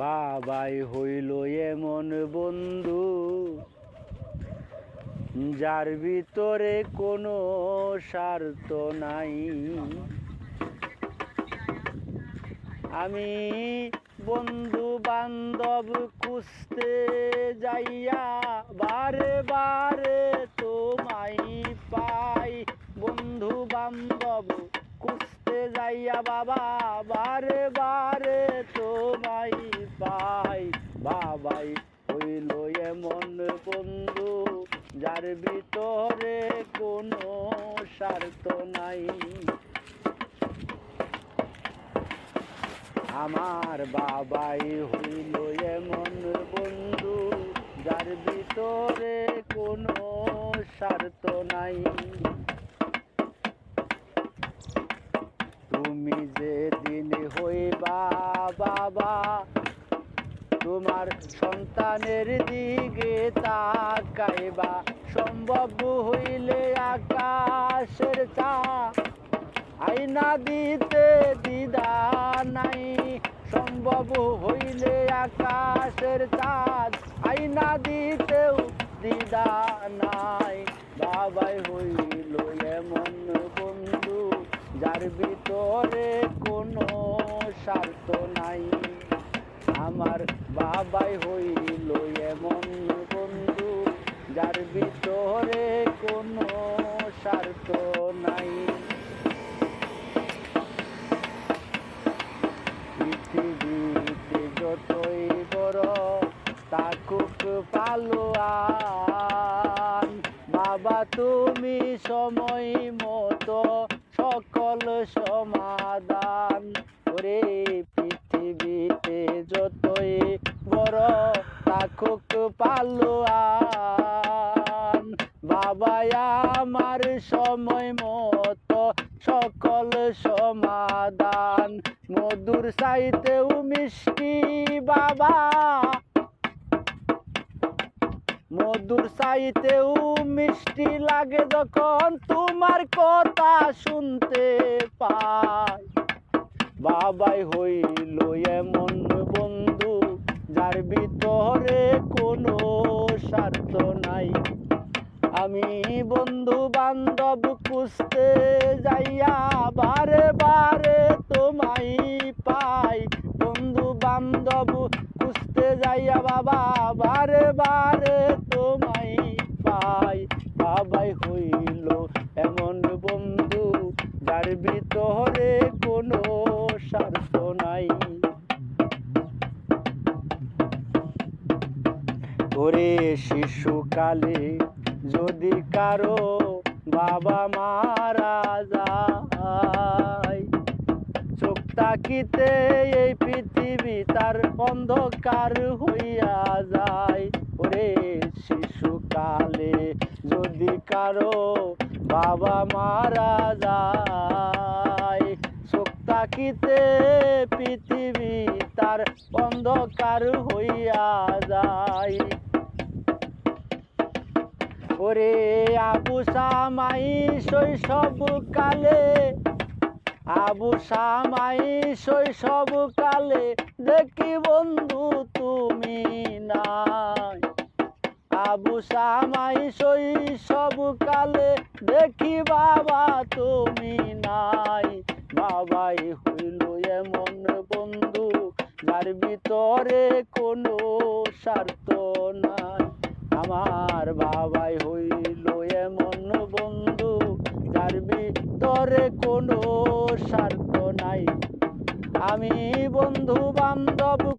বাবাই হইল এমন বন্ধু, যার ভিতরে কোনো স্বার্থ নাই। আমি বন্ধু বান্ধব খুঁজতে যাইয়া বারে বারে তোমায় পাই। বন্ধু বান্ধব খুঁজতে যাইয়া বাবা, বারে বারে তোমায় পাই। বাবাই হইল এমন বন্ধু, যার ভিতরে কোনো স্বার্থ নাই। আমার বাবাই হইল এমন বন্ধু, যার ভিতরে কোনো স্বার্থ নাই। বাবা। তোমার সন্তানের দিকে তাকাইবা, সম্ভব হইলে আকাশের চা আইনা দিতে দিদা নাই। সম্ভব হইলে আকাশের চাঁদ আইনা দিতেও দিদা নাই। বাবাই হইল এমন বন্ধু, যার ভিতরে কোনো স্বার্থ নাই। আমার বাবাই হইল এমন বন্ধু, যার ভিতরে কোনো স্বার্থ নাই। পৃথিবীতে যতই বড় তাকুক পালোয়ান, বাবা তুমি সময় মতো সকল সমাধান ওরে পৃথিবীতে যতই বড় তাকুক পালোয়ান বাবা আমার সময় মতো সকল সমাধান মধুর চাইতেও মিষ্টি বাবা মধুর চাইতেও মিষ্টি লাগে যখন তোমার কথা শুনতে পাই। বাবাই হইল এমন বন্ধু যার ভিতরে কোনো স্বার্থ নাই। আমি বন্ধু বান্ধব খুঁজতে যাইয়া বারে বারে তোমায় পাই। বন্ধু বান্ধব খুঁজতে যাইয়া বাবা, বারে বারে তোমায় পাই। বাবাই হইল এমন বন্ধু যার ভিতরে কোনো স্বার্থ নাই। ওরে শিশুকালে যদি কারও বাবা মারা তাকিতে এই পৃথিবী তার অন্ধকার হইয়া যায়। ওরে শিশুকালে যদি কারও বাবা মারা যায়, চোখ তাকিতে পৃথিবী তার অন্ধকার হইয়া যায়। ওরে আবু সামাই শৈশব কালে আবু সামাই শৈশব কালে দেখি বন্ধু তুমি নাই। আবু সামাই শৈশব কালে দেখি বাবা তুমি নাই। বাবাই হইল এমন বন্ধু যার ভিতরে কোনো স্বার্থ নাই। আমার বাবাই হইল ভিতরে কোনো স্বার্থ নাই। আমি বন্ধু বান্ধব